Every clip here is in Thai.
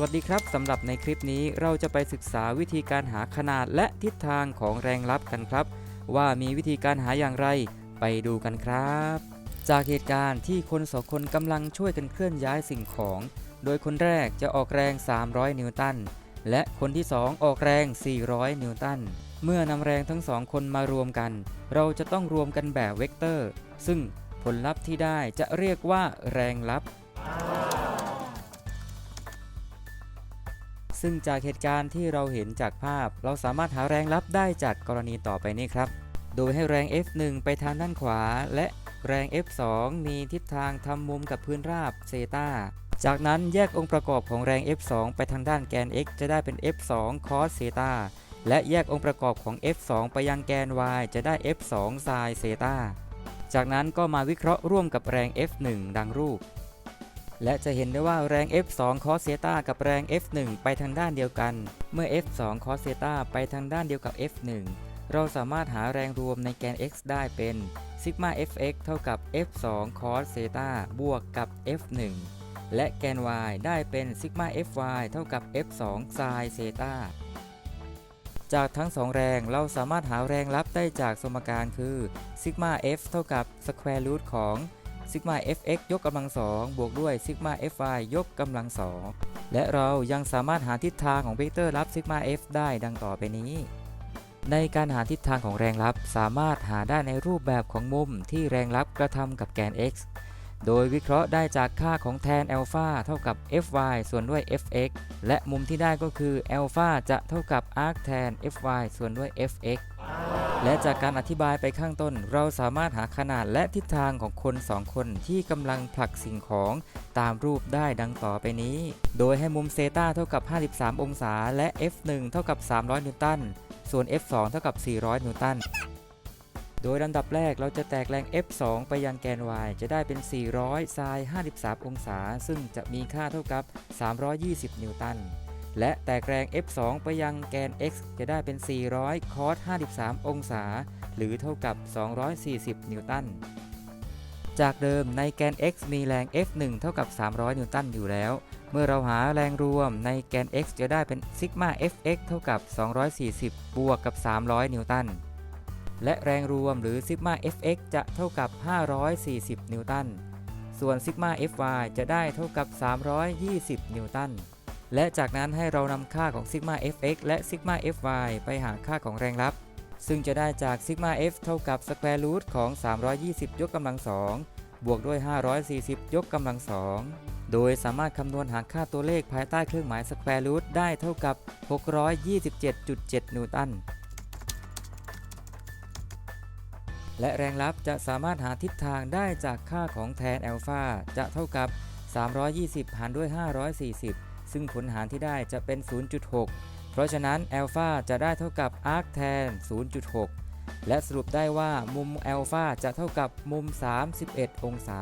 วัสดีครับสำหรับในคลิปนี้เราจะไปศึกษาวิธีการหาขนาดและทิศทางของแรงลับกันครับ ว่ามีวิธีการหาอย่างไรไปดูกันครับ จากเหตุการณ์ที่คนสองคนกำลังช่วยกันเคลื่อนย้ายสิ่งของ โดยคนแรกจะออกแรง 300 นิวตัน และคนที่ 2 ออกแรง 400 นิวตัน เมื่อนำแรงทั้งสองคนมารวมกัน เราจะต้องรวมกันแบบเวกเตอร์ ซึ่งผลลัพธ์ที่ได้จะเรียกว่าแรงลับ ซึ่งจากเหตุการณ์ที่เราเห็นจากภาพ เราสามารถหาแรงลับได้จากกรณีต่อไปนี้ครับ โดยให้แรง F1 ไปทางด้านขวา และแรง F2 มีทิศทางทำมุมกับพื้นราบเซตาจากนั้นแยกองค์ประกอบของแรง F2 ไปทางด้านแกน x จะได้เป็น F2 cos เซตาและแยกองค์ประกอบของ F2 ไปยังแกน y จะได้ F2 sin เซตาจากนั้นก็มาวิเคราะห์ร่วมกับแรง F1 ดังรูป และจะเห็นได้ว่าแรง F2 cos เซตากับแรง F1 ไปทางด้านเดียวกัน เมื่อ F2 cos เซตาไปทางด้านเดียวกับ F1 เราสามารถหาแรงรวมในแกน x ได้เป็นซิกมา fx เท่ากับ f2 cos เซตาบวกกับ f1 และแกน y ได้เป็นซิกมา fy เท่ากับ f2 sin เซตาจากทั้งสองแรงเราสามารถหาแรงลับได้จากสมการคือซิกมา f เท่ากับ square root ของ ซิกมา fx ยกกำลังสองบวกด้วยซิกมา fy ยกกำลังสองและเรายังสามารถหาทิศทางของเวกเตอร์ลับซิกมา f ได้ดังต่อไปนี้ ในการหาทิศทางของแรงลับสามารถหาได้ในรูปแบบของมุมที่แรงลับกระทำกับแกน x โดยวิเคราะห์ได้จากค่าของแทนอัลฟาเท่ากับ fy ส่วนด้วย fx และมุมที่ได้ก็คืออัลฟาจะเท่ากับ arc tan fy ส่วนด้วย fx และจากการอธิบายไปข้างต้น เราสามารถหาขนาดและทิศทางของคนสองคนที่กำลังผลักสิ่งของตามรูปได้ดังต่อไปนี้ โดยให้มุมเซตาเท่ากับ 53 องศา และ f1 เท่ากับ 300 นิวตัน ส่วน f2 เท่ากับ 400 นิวตัน โดยลำดับแรกเราจะแตกแรง f2 ไปยังแกน y จะได้เป็น 400 sin 53 องศา ซึ่งจะมีค่าเท่ากับ 320 นิวตัน และแตกแรง f2 ไปยังแกน x จะได้เป็น 400 cos 53 องศา หรือเท่ากับ 240 นิวตัน จากเดิมในแกน x มีแรง f1 เท่ากับ 300 นิวตันอยู่แล้ว เมื่อเราหาแรงรวมในแกน x จะได้เป็นซิกมา fx เท่ากับ 240 บวกกับ 300 นิวตัน และแรงรวมหรือซิกมา fx จะเท่ากับ 540 นิวตัน ส่วนซิกมา fy จะได้เท่ากับ 320 นิวตัน และจากนั้นให้เรานำค่าของซิกมา fx และซิกมา fy ไปหาค่าของแรงลับ ซึ่งจะได้จากซิกมา f เท่ากับสแควร์รูทของ 320 ยกกำลังสองบวกด้วย 540 ยกกำลังสองโดยสามารถคำนวณหาค่าตัวเลขภายใต้เครื่องหมายสแควร์รูทได้เท่ากับ 627.7 นิวตัน และแรงลับจะสามารถหาทิศทางได้จากค่าของแทนอัลฟาจะเท่ากับ 320 หารด้วย 540 ซึ่งผลหารที่ได้จะเป็น 0.6 เพราะฉะนั้นอัลฟาจะได้เท่ากับ arc tan 0.6 และสรุปได้ว่ามุมอัลฟาจะเท่ากับมุม 31 องศา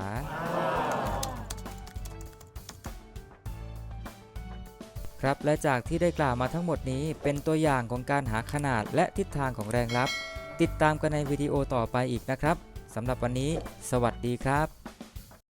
ครับและจากที่ได้กล่าวมาทั้งหมดนี้เป็นตัวอย่างของการหาขนาดและทิศทางของแรงลับ ติดตามกันในวิดีโอต่อไปอีกนะครับสำหรับวันนี้ สวัสดีครับ